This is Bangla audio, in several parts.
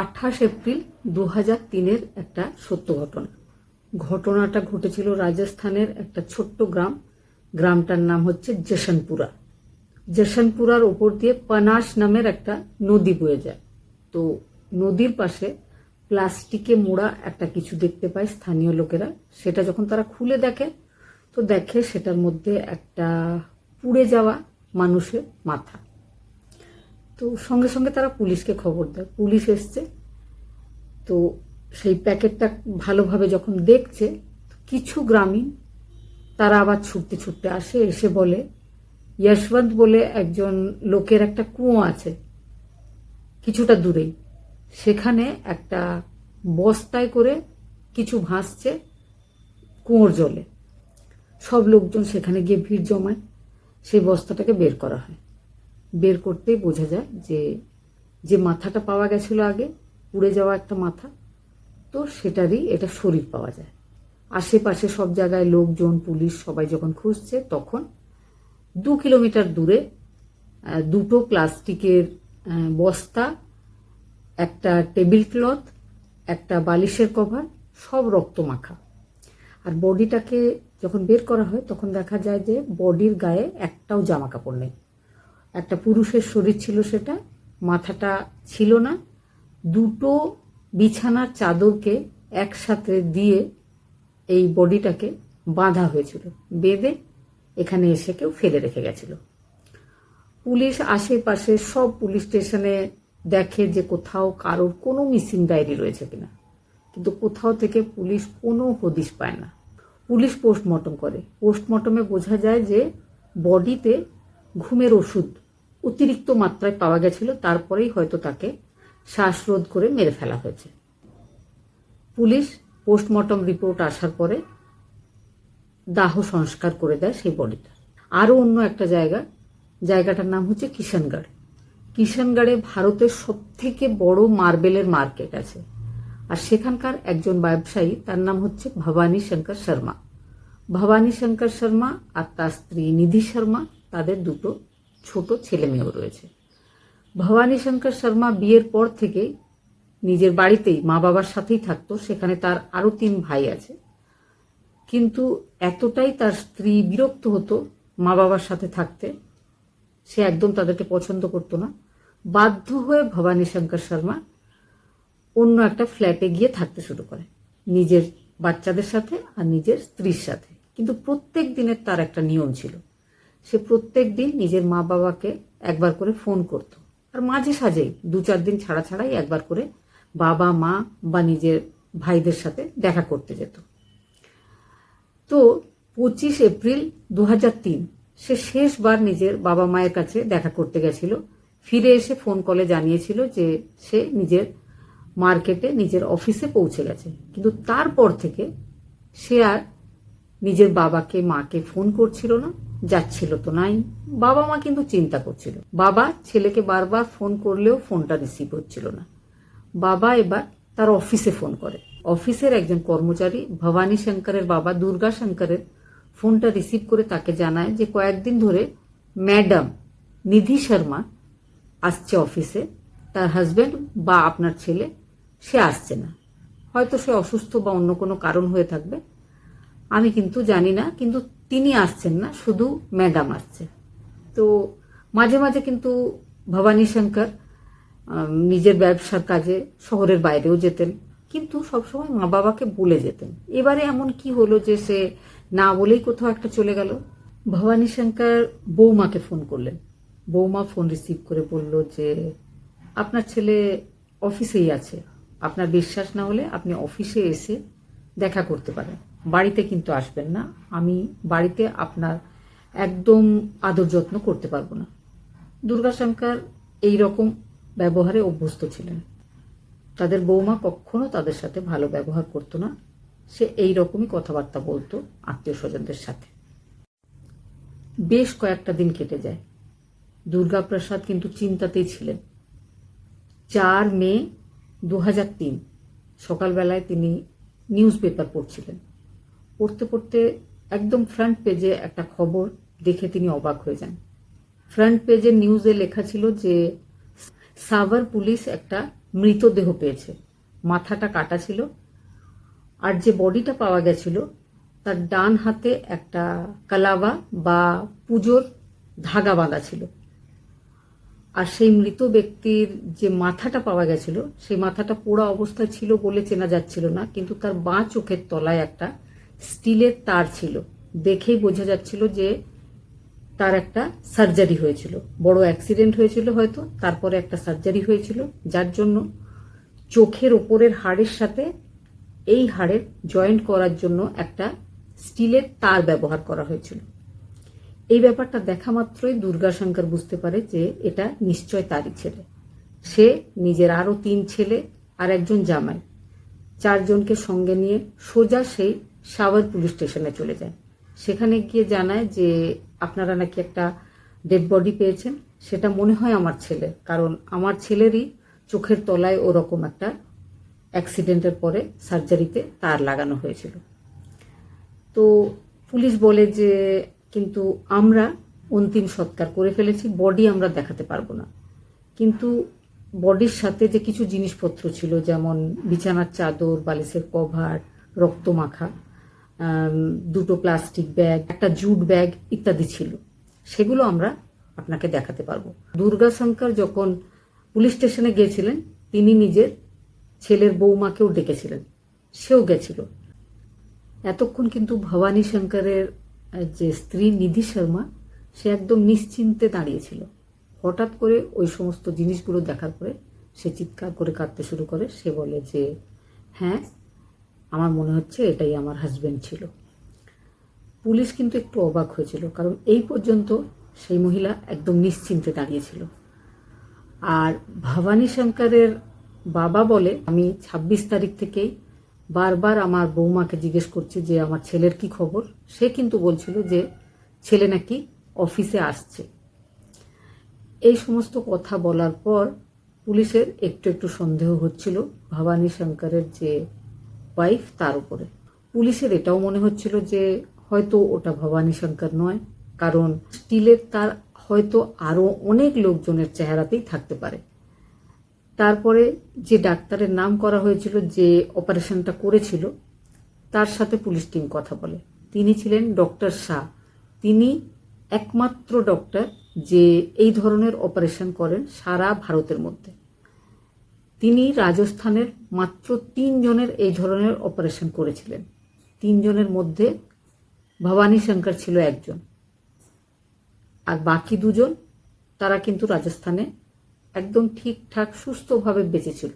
আঠাশ এপ্রিল দু হাজার তিনের একটা সত্য ঘটনা। ঘটনাটা ঘটেছিল রাজস্থানের একটা ছোট্ট গ্রাম। গ্রামটার নাম হচ্ছে জেশনপুরা। জেশনপুরার ওপর দিয়ে পানাস নামের একটা নদী বয়ে যায়। তো নদীর পাশে প্লাস্টিকে মোড়া একটা কিছু দেখতে পায় স্থানীয় লোকেরা। সেটা যখন তারা খুলে দেখে, তো দেখে সেটার মধ্যে একটা পুড়ে যাওয়া মানুষের মাথা। তো সঙ্গে সঙ্গে তারা পুলিশকে খবর দেয়। পুলিশ এসছে, তো সেই প্যাকেটটা ভালোভাবে যখন দেখছে কিছু গ্রামীণ তারা আবার ছুটতে ছুটতে আসে, এসে বলে যশবন্ত বলে একজন লোকের একটা কুয়ো আছে, কিছুটা দূরেই। সেখানে একটা বস্তায় করে কিছু ভাসছে কুয়োর জলে। সব লোকজন সেখানে গিয়ে ভিড় জমায়। সেই বস্তাটাকে বের করা হয়। বের করতেই বোঝা যায় যে যে মাথাটা পাওয়া গেছিল আগে, পুড়ে যাওয়া একটা মাথা, তো সেটারই এটা শরীর পাওয়া যায়। আশেপাশে সব জায়গায় লোকজন, পুলিশ সবাই যখন খুঁজছে, তখন দু কিলোমিটার দূরে দুটো প্লাস্টিকের বস্তা, একটা টেবিল ক্লথ, একটা বালিশের কভার, সব রক্ত মাখা। আর বডিটাকে যখন বের করা হয়, তখন দেখা যায় যে বডির গায়ে একটাও জামা কাপড় নেই। একটা পুরুষের শরীর ছিল সেটা, মাথাটা ছিল না। দুটো বিছানার চাদরকে একসাথে দিয়ে এই বডিটাকে বাঁধা হয়েছিল। বেঁধে এখানে এসে কেউ ফেলে রেখে গেছিল। পুলিশ আশেপাশে সব পুলিশ স্টেশনে দেখে যে কোথাও কারোর কোনো মিসিং ডায়েরি রয়েছে কিনা। কিন্তু কোথাও থেকে পুলিশ কোনো হদিশ পায় না। পুলিশ পোস্টমর্টম করে। পোস্টমর্টমে বোঝা যায় যে বডিতে ঘুমের ওষুধ অতিরিক্ত মাত্রায় পাওয়া গেছিল, তারপরেই হয়তো তাকে শ্বাসরোধ করে মেরে ফেলা হয়েছে। পুলিশ পোস্টমর্টম রিপোর্ট আসার পরে দাহ সংস্কার করে দেয় সেই বডিটা। আরও অন্য একটা জায়গা, জায়গাটার নাম হচ্ছে কিষানগড়। কিষানগড়ে ভারতের সব থেকে বড় মার্বেলের মার্কেট আছে। আর সেখানকার একজন ব্যবসায়ী, তার নাম হচ্ছে ভবানী শঙ্কর শর্মা। ভবানী শঙ্কর শর্মা আর তার স্ত্রী নিধি শর্মা, তাদের দুটো ছোট ছেলে মেয়েও রয়েছে। ভবানী শঙ্কর শর্মা বিয়ের পর থেকে নিজের বাড়িতেই মা বাবার সাথেই থাকতো, সেখানে তার আরও তিন ভাই আছে। কিন্তু এতটাই তার স্ত্রী বিরক্ত হতো মা বাবার সাথে থাকতে, সে একদম তাদেরকে পছন্দ করতো না। বাধ্য হয়ে ভবানী শঙ্কর শর্মা অন্য একটা ফ্ল্যাটে গিয়ে থাকতে শুরু করে, নিজের বাচ্চাদের সাথে আর নিজের স্ত্রীর সাথে। কিন্তু প্রত্যেক দিনের তার একটা নিয়ম ছিল সে প্রত্যেক দিন নিজের মা বাবাকে একবার করে ফোন করত। আর মাঝে সাঝেই দু চার দিন ছাড়া ছাড়াই একবার করে বাবা, মা বা নিজের ভাইদের সাথে দেখা করতে যেত। তো পঁচিশ এপ্রিল দু হাজার তিন সে শেষবার নিজের বাবা মায়ের কাছে দেখা করতে গেছিল। ফিরে এসে ফোন কলে জানিয়েছিল যে সে নিজের মার্কেটে নিজের অফিসে পৌঁছে গেছে। কিন্তু তারপর থেকে সে আর নিজের বাবাকে, মাকে ফোন করছিল না, যাচ্ছিল তো নাই। বাবা মা কিন্তু চিন্তা করছিল। বাবা ছেলেকে বারবার ফোন করলেও ফোনটা রিসিভ হচ্ছিল না। বাবা এবার তার অফিসে ফোন করে। অফিসের একজন কর্মচারী ভবানী শঙ্করের বাবা দুর্গা শঙ্করের ফোনটা রিসিভ করে তাকে জানায় যে কয়েকদিন ধরে ম্যাডাম নিধি শর্মা আসছে অফিসে। তার হাজবেন্ড বা আপনার ছেলে, সে আসছে না। হয়তো সে অসুস্থ বা অন্য কোনো কারণ হয়ে থাকবে। আমি কিন্তু জানি না, কিন্তু তিনি আসছেন না, শুধু ম্যাডাম আসছে। তো মাঝে মাঝে কিন্তু ভবানী শঙ্কর নিজের ব্যবসার কাজে শহরের বাইরেও যেতেন, কিন্তু সবসময় মা বাবাকে বলে যেতেন। এবারে এমন কি হলো যে সে না বলেই কোথাও একটা চলে গেল? ভবানী শঙ্কর বৌমাকে ফোন করলেন। বৌমা ফোন রিসিভ করে বলল যে, আপনার ছেলে অফিসেই আছে। আপনার বিশ্বাস না হলে আপনি অফিসে এসে দেখা করতে পারেন। বাড়িতে কিন্তু আসবেন না। আমি বাড়িতে আপনার একদম আদর যত্ন করতে পারব না। দুর্গাশঙ্কর এই রকম ব্যবহারে অভ্যস্ত ছিলেন। তাদের বৌমা কখনো তাদের সাথে ভালো ব্যবহার করতো না। সে এই রকমই কথাবার্তা বলতো আত্মীয় স্বজনদের সাথে। বেশ কয়েকটা দিন কেটে যায়। দুর্গাপ্রসাদ কিন্তু চিন্তাতেই ছিলেন। চার মে দু হাজার তিন সকালবেলায় তিনি নিউজ পেপার পড়ছিলেন। পড়তে পড়তে একদম ফ্রন্ট পেজে একটা খবর দেখে তিনি অবাক হয়ে যান। ফ্রন্ট পেজে নিউজে লেখা ছিল যে, সাভার পুলিশ একটা মৃতদেহ পেয়েছে। মাথাটা কাটা ছিল আর যে বডিটা পাওয়া গেছিল, তার ডান হাতে একটা কালাবা বা পুজোর ধাগা বাঁধা ছিল। আর সেই মৃত ব্যক্তির যে মাথাটা পাওয়া গেছিল, সেই মাথাটা পোড়া অবস্থায় ছিল বলে চেনা যাচ্ছিল না, কিন্তু তার বাঁ চোখের তলায় একটা স্টিলের তার ছিল। দেখেই বোঝা যাচ্ছিল যে তার একটা সার্জারি হয়েছিল। বড় অ্যাক্সিডেন্ট হয়েছিল হয়তো, তারপরে একটা সার্জারি হয়েছিল, যার জন্য চোখের ওপরের হাড়ের সাথে এই হাড়ের জয়েন্ট করার জন্য একটা স্টিলের তার ব্যবহার করা হয়েছিল। এই ব্যাপারটা দেখা মাত্রই দুর্গাশঙ্কর বুঝতে পারে যে এটা নিশ্চয় তারই ছেলে। সে নিজের আরও তিন ছেলে আর একজন জামাই। চারজনকে সঙ্গে নিয়ে সোজা সেই সাভার পুলিশ স্টেশনে চলে যায়। সেখানে গিয়ে জানায় যে আপনারা নাকি একটা ডেড বডি পেয়েছেন। সেটা মনে হয় আমার ছেলে, কারণ আমার ছেলেরই চোখের তলায় ওরকম একটা অ্যাক্সিডেন্টের পরে সার্জারিতে তার লাগানো হয়েছিল। তো পুলিশ বলে যে, কিন্তু আমরা অন্তিম সৎকার করে ফেলেছি, বডি আমরা দেখাতে পারব না। কিন্তু বডির সাথে যে কিছু জিনিসপত্র ছিল, যেমন বিছানার চাদর, বালিশের কভার রক্ত মাখা দুটো প্লাস্টিক ব্যাগ একটা জুট ব্যাগ ইত্যাদি ছিল। সেগুলো আমরা আপনাকে দেখাতে পারব। দুর্গাশঙ্কর যখন পুলিশ স্টেশনে গিয়েছিলেন, তিনি নিজের ছেলের বৌমাকেও ডেকেছিলেন। সেও গেছিল। এতক্ষণ কিন্তু ভবানী শঙ্করের যে স্ত্রী নিধি শর্মা, সে একদম নিশ্চিন্তে দাঁড়িয়েছিল। হঠাৎ করে ওই সমস্ত জিনিসগুলো দেখার পরে সে চিৎকার করে কাঁদতে শুরু করে। সে বলে যে হ্যাঁ আমার মনে হচ্ছে এটাই আমার হাজব্যান্ড ছিল। পুলিশ কিন্তু একটু অবাক হয়েছিল, কারণ এই পর্যন্ত সেই মহিলা একদম নিশ্চিন্তে দাঁড়িয়েছিল। আর ভবানী শঙ্করের বাবা বলে, আমি ২৬ তারিখ থেকেই বারবার আমার বৌমাকে জিজ্ঞেস করছি যে, আমার ছেলের কি খবর? সে কিন্তু বলছিল যে, ছেলে নাকি অফিসে আসছে। এই সমস্ত কথা বলার পর পুলিশের একটু একটু সন্দেহ হচ্ছিল। ভবানী শঙ্করের যে ওয়াইফ তার উপরে। পুলিশের এটাও মনে হচ্ছিল যে হয়তো ওটা ভবানী শঙ্কর নয়, কারণ স্টিলের তার হয়তো আরও অনেক লোকজনের চেহারাতেই থাকতে পারে। তারপরে যে ডাক্তারের নাম করা হয়েছিল, যে অপারেশনটা করেছিল, তার সাথে পুলিশ টিম কথা বলে। তিনি ছিলেন ডক্টর শাহ। তিনি একমাত্র ডক্টর যে এই ধরনের অপারেশন করেন সারা ভারতের মধ্যে। তিনি রাজস্থানের মাত্র তিনজনের এই ধরনের অপারেশন করেছিলেন। তিনজনের মধ্যে ভবানী শঙ্কর ছিল একজন। আর বাকি দুজন, তারা কিন্তু রাজস্থানে একদম ঠিকঠাক, সুস্থভাবে বেঁচেছিল।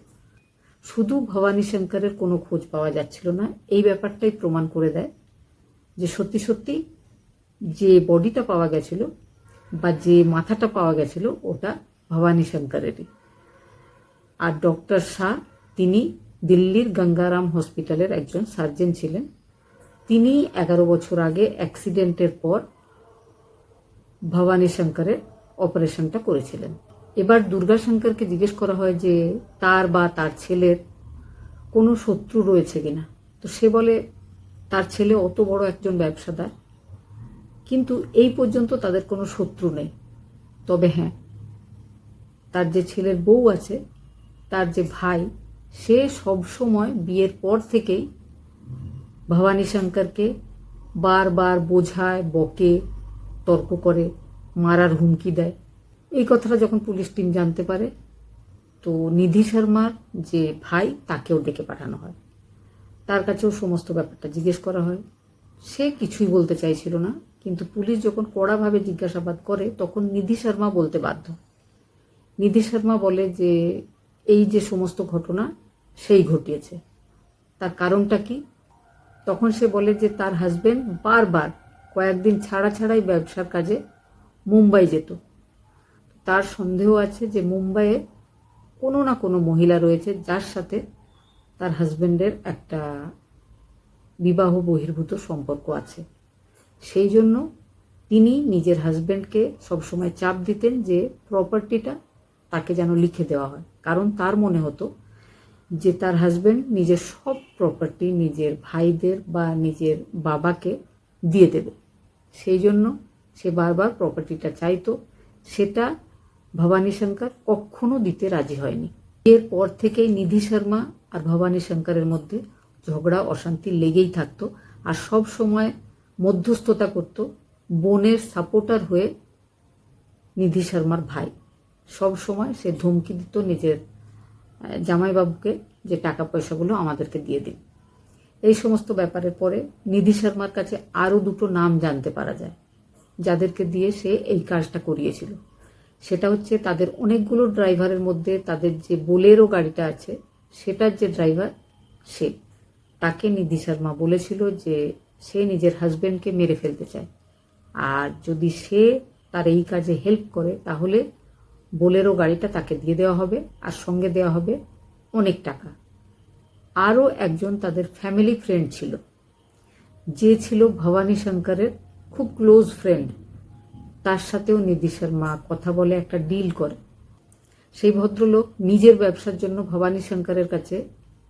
শুধু ভবানী শঙ্করের কোনো খোঁজ পাওয়া যাচ্ছিল না, এই ব্যাপারটাই প্রমাণ করে দেয় যে সত্যি সত্যি যে বডিটা পাওয়া গেছিল বা যে মাথাটা পাওয়া গেছিল, ওটা ভবানী শঙ্করেরই। আর ডক্টর শাহ, তিনি দিল্লির গঙ্গারাম হসপিটালের একজন সার্জন ছিলেন। তিনি এগারো বছর আগে অ্যাক্সিডেন্টের পর ভবানী শঙ্করের অপারেশনটা করেছিলেন। এবার দুর্গা শঙ্করকে জিজ্ঞেস করা হয় যে, তার বা তার ছেলের কোনো শত্রু রয়েছে কিনা? তো সে বলে, তার ছেলে অত বড় একজন ব্যবসাদার, কিন্তু এই পর্যন্ত তাদের কোনো শত্রু নেই। তবে হ্যাঁ তার যে ছেলের বউ আছে তার যে ভাই, সে সব সময় বিয়ের পর থেকেই ভবানী শঙ্করকে বারবার বোঝায়, বকে, তর্ক করে, মারার হুমকি দেয়। এই কথাটা যখন পুলিশ টিম জানতে পারে, তো নিধি শর্মার যে ভাই, তাকেও ডেকে পাঠানো হয়। তার কাছেও সমস্ত ব্যাপারটা জিজ্ঞেস করা হয়। সে কিছুই বলতে চাইছিল না, কিন্তু পুলিশ যখন কড়াভাবে জিজ্ঞাসাবাদ করে, তখন নিধি শর্মা বলতে বাধ্য। নিধি শর্মা বলে যে এই যে সমস্ত ঘটনা, সেই ঘটিয়েছে। তার কারণটা কি? তখন সে বলে যে তার হাজবেন্ড বারবার কয়েকদিন ছাড়া ছাড়াই ব্যবসার কাজে মুম্বাই যেত। তার সন্দেহ আছে যে মুম্বাইয়ে কোনো না কোনো মহিলা রয়েছে যার সাথে তার হাজবেন্ডের একটা বিবাহ বহির্ভূত সম্পর্ক আছে। সেই জন্য তিনি নিজের হাজবেন্ডকে সবসময় চাপ দিতেন যে প্রপার্টিটা তাকে যেন লিখে দেওয়া হয়। কারণ তার মনে হতো যে তার হাজবেন্ড নিজের সব প্রপার্টি নিজের ভাইদের বা নিজের বাবাকে দিয়ে দেবে। সেই জন্য সে বারবার প্রপার্টিটা চাইতো। সেটা ভবানী শঙ্কর কখনো দিতে রাজি হয়নি। এরপর থেকেই নিধি শর্মা আর ভবানী শঙ্করের মধ্যে ঝগড়া, অশান্তি লেগেই থাকতো আর সব সময় মধ্যস্থতা করত বোনের সাপোর্টার হয়ে নিধি শর্মার ভাই। সব সময় সে ধমকি দিত নিজের জামাইবাবুকে যে টাকা পয়সাগুলো আমাদেরকে দিয়ে দিন। এই সমস্ত ব্যাপারের পরে নিধি শর্মার কাছে আরও দুটো নাম জানতে পারা যায়, যাদেরকে দিয়ে সে এই কাজটা করিয়েছিল। সেটা হচ্ছে তাদের অনেকগুলো ড্রাইভারের মধ্যে তাদের যে বোলেরো গাড়িটা আছে, সেটার যে ড্রাইভার সে, তাকে নিধি শর্মা বলেছিল যে সে নিজের হাজবেন্ডকে মেরে ফেলতে চায়। আর যদি সে তার এই কাজে হেল্প করে, তাহলে বোলেরো গাড়িটা তাকে দিয়ে দেওয়া হবে আর সঙ্গে দেওয়া হবে অনেক টাকা। আরও একজন তাদের ফ্যামিলি ফ্রেন্ড ছিল। যে ছিল ভবানী শঙ্করের খুব ক্লোজ ফ্রেন্ড তার সাথেও নিধি শর্মা কথা বলে একটা ডিল করে। সেই ভদ্রলোক নিজের ব্যবসার জন্য ভবানী শঙ্করের কাছে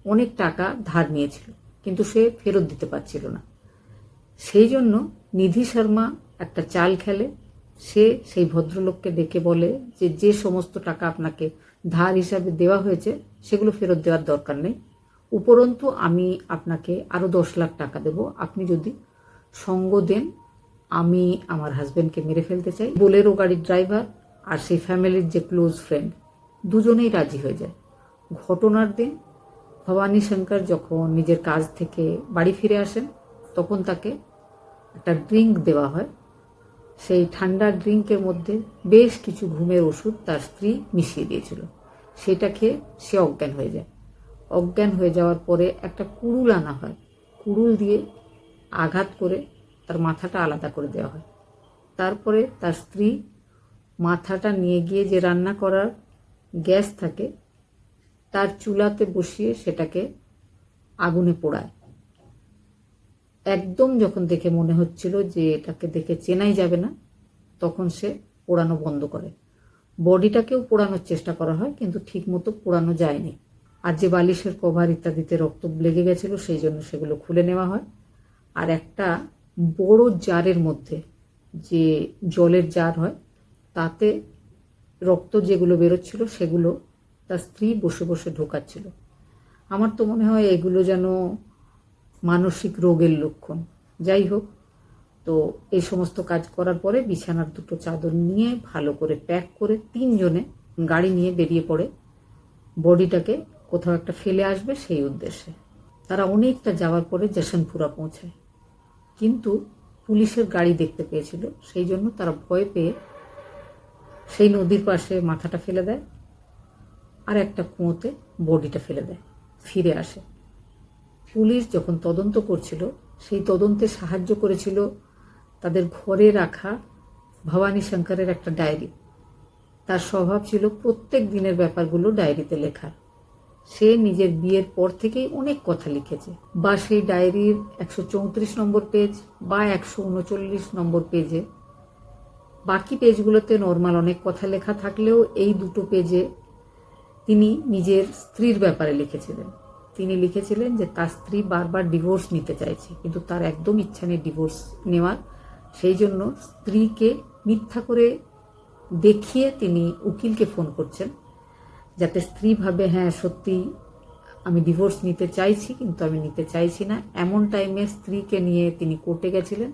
অনেক টাকা ধার নিয়েছিল, কিন্তু সে ফেরত দিতে পারছিল না। সেই জন্য নিধি শর্মা একটা চাল খেলে সে সেই ভদ্রলোককে ডেকে বলে যে যে সমস্ত টাকা আপনাকে ধার হিসাবে দেওয়া হয়েছে, সেগুলো ফেরত দেওয়ার দরকার নেই। উপরন্তু আমি আপনাকে আরও দশ লাখ টাকা দেব। আপনি যদি সঙ্গ দেন, আমি আমার হাজব্যান্ডকে মেরে ফেলতে চাই। বোলেরো গাড়ির ড্রাইভার আর সেই ফ্যামিলির যে ক্লোজ ফ্রেন্ড দুজনেই রাজি হয়ে যায়। ঘটনার দিন ভবানী শঙ্কর যখন নিজের কাজ থেকে বাড়ি ফিরে আসেন, তখন তাকে একটা ড্রিঙ্ক দেওয়া হয়। সেই ঠান্ডা ড্রিঙ্কের মধ্যে বেশ কিছু ঘুমের ওষুধ তার স্ত্রী মিশিয়ে দিয়েছিল। সেটা খেয়ে সে অজ্ঞান হয়ে যায়। অজ্ঞান হয়ে যাওয়ার পরে একটা কুড়ুল আনা হয়। কুড়ুল দিয়ে আঘাত করে তার মাথাটা আলাদা করে দেওয়া হয়। তারপরে তার স্ত্রী মাথাটা নিয়ে গিয়ে যে রান্না করার গ্যাস থাকে, তার চুলাতে বসিয়ে সেটাকে আগুনে পোড়ায়। একদম যখন দেখে মনে হচ্ছিল যে এটাকে দেখে চেনাই যাবে না, তখন সে পোড়ানো বন্ধ করে। বডিটাকেও পোড়ানোর চেষ্টা করা হয়, কিন্তু ঠিকমতো পোড়ানো যায়নি। আর যে বালিশের কভার ইত্যাদিতে রক্ত লেগে গেছিল, সেই জন্য সেগুলো খুলে নেওয়া হয়। আর একটা বড় জারের মধ্যে যে জলের জার হয়, তাতে রক্ত যেগুলো বেরোচ্ছিল, সেগুলো তার স্ত্রী বসে বসে ঢোকাচ্ছিল। আমার তো মনে হয় এগুলো যেন মানসিক রোগের লক্ষণ। যাই হোক, তো এই সমস্ত কাজ করার পরে বিছানার দুটো চাদর নিয়ে ভালো করে প্যাক করে তিনজনে গাড়ি নিয়ে বেরিয়ে পড়ে। বডিটাকে কোথাও একটা ফেলে আসবে সেই উদ্দেশ্যে। তারা অনেকটা যাওয়ার পরে জশনপুরা পৌঁছায়। কিন্তু পুলিশের গাড়ি দেখতে পেয়েছিল, সেই জন্য তারা ভয় পেয়ে সেই নদীর পাশে মাথাটা ফেলে দেয় আর একটা কুঁয়োতে বডিটা ফেলে দেয়, ফিরে আসে। পুলিশ যখন তদন্ত করছিল, সেই তদন্তে সাহায্য করেছিল তাদের ঘরে রাখা ভবানী শঙ্করের একটা ডায়েরি। তার স্বভাব ছিল প্রত্যেক দিনের ব্যাপারগুলো ডায়েরিতে লেখার সে নিজের বিয়ের পর থেকেই অনেক কথা লিখেছে। বা সেই ডায়েরির একশো চৌত্রিশ নম্বর পেজ বা একশো উনচল্লিশ নম্বর পেজে। বাকি পেজগুলোতে নর্মাল অনেক কথা লেখা থাকলেও এই দুটো পেজে তিনি নিজের স্ত্রীর ব্যাপারে লিখেছিলেন। তিনি লিখেছিলেন যে, তার স্ত্রী বারবার ডিভোর্স নিতে চাইছে, কিন্তু তার একদম ইচ্ছা নেই ডিভোর্স নেওয়ার। সেই জন্য স্ত্রীকে মিথ্যা করে দেখিয়ে তিনি উকিলকে ফোন করছেন, যাতে স্ত্রী ভাবে হ্যাঁ সত্যি আমি ডিভোর্স নিতে চাইছি, কিন্তু আমি নিতে চাইছি না। এমন টাইমে স্ত্রীকে নিয়ে তিনি কোর্টে গেছিলেন,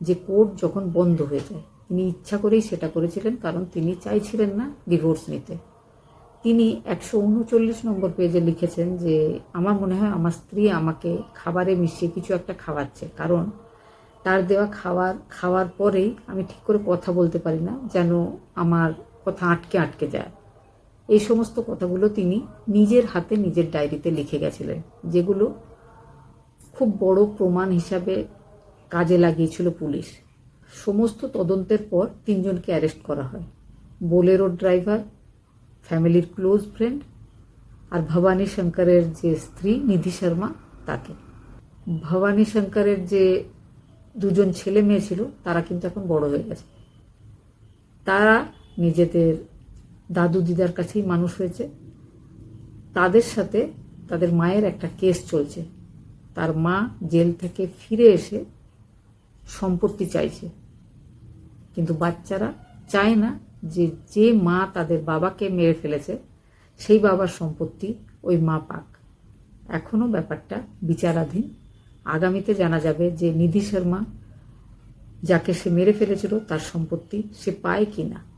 যে কোর্ট যখন বন্ধ হয়ে যায়, তিনি ইচ্ছা করেই সেটা করেছিলেন, কারণ তিনি চাইছিলেন না ডিভোর্স নিতে। তিনি একশো উনচল্লিশ নম্বর পেজে লিখেছেন যে, আমার মনে হয় আমার স্ত্রী আমাকে খাবারে মিশিয়ে কিছু একটা খাওয়াচ্ছে। কারণ তার দেওয়া খাওয়ার খাওয়ার পরেই আমি ঠিক করে কথা বলতে পারি না, যেন আমার কথা আটকে আটকে যায়। এই সমস্ত কথাগুলো তিনি নিজের হাতে নিজের ডায়েরিতে লিখে গেছিলেন, যেগুলো খুব বড় প্রমাণ হিসাবে কাজে লাগিয়েছিল পুলিশ। সমস্ত তদন্তের পর তিনজনকে অ্যারেস্ট করা হয়। বোলেরো ড্রাইভার ফ্যামিলির ক্লোজ ফ্রেন্ড আর ভবানী শঙ্করের যে স্ত্রী নিধি শর্মা, তাকে। ভবানী শঙ্করের যে দুজন ছেলে মেয়ে ছিল, তারা কিন্তু এখন বড় হয়ে গেছে। তারা নিজেদের দাদু দিদার কাছেই মানুষ হয়েছে। তাদের সাথে তাদের মায়ের একটা কেস চলছে। তার মা জেল থেকে ফিরে এসে সম্পত্তি চাইছে। কিন্তু বাচ্চারা চায় না যে যে মা তাদের বাবাকে মেরে ফেলেছে, সেই বাবার সম্পত্তি ওই মা পাক। এখনও ব্যাপারটা বিচারাধীন। আগামীতে জানা যাবে যে নিধি শর্মা, যাকে সে মেরে ফেলেছিল, তার সম্পত্তি সে পায় কি না